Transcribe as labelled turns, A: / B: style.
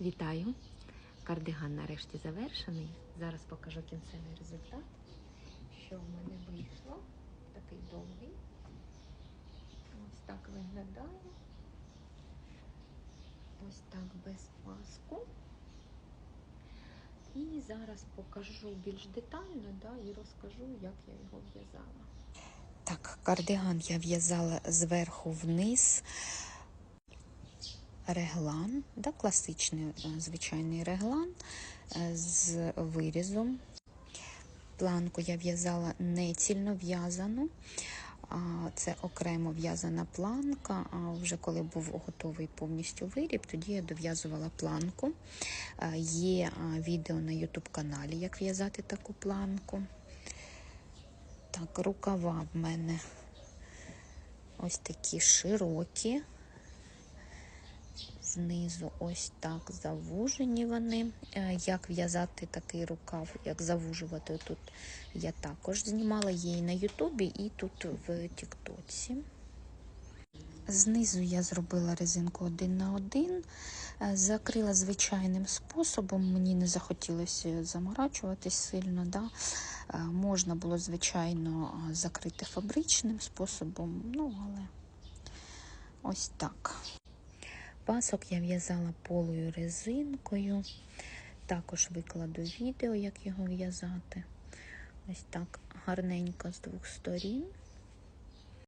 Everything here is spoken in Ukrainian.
A: Вітаю! Кардиган нарешті завершений. Зараз покажу кінцевий результат. Що в мене вийшло. Такий довгий. Ось так виглядає. Ось так без паску. І зараз покажу більш детально да, і розкажу, як я його в'язала. Так, кардиган я в'язала зверху вниз реглан, да, класичний е, звичайний реглан е, з вирізом. Планку я в'язала не цільно в'язану, це окремо в'язана планка. А вже коли був готовий повністю виріб, тоді я дов'язувала планку. Е, Є відео на YouTube каналі, як в'язати таку планку. Так, рукава в мене ось такі широкі. Знизу ось так завужені вони. Е, Як в'язати такий рукав, як завужувати тут я також знімала її на Ютубі і тут в Тіктоці. Знизу я зробила резинку один на один, е, закрила звичайним способом, мені не захотілося заморачуватись сильно. Да? Е, Можна було, звичайно, закрити фабричним способом, ну але ось так. Пасок я в'язала полою резинкою. Також викладу відео, як його в'язати. Ось так гарненько з двох сторін.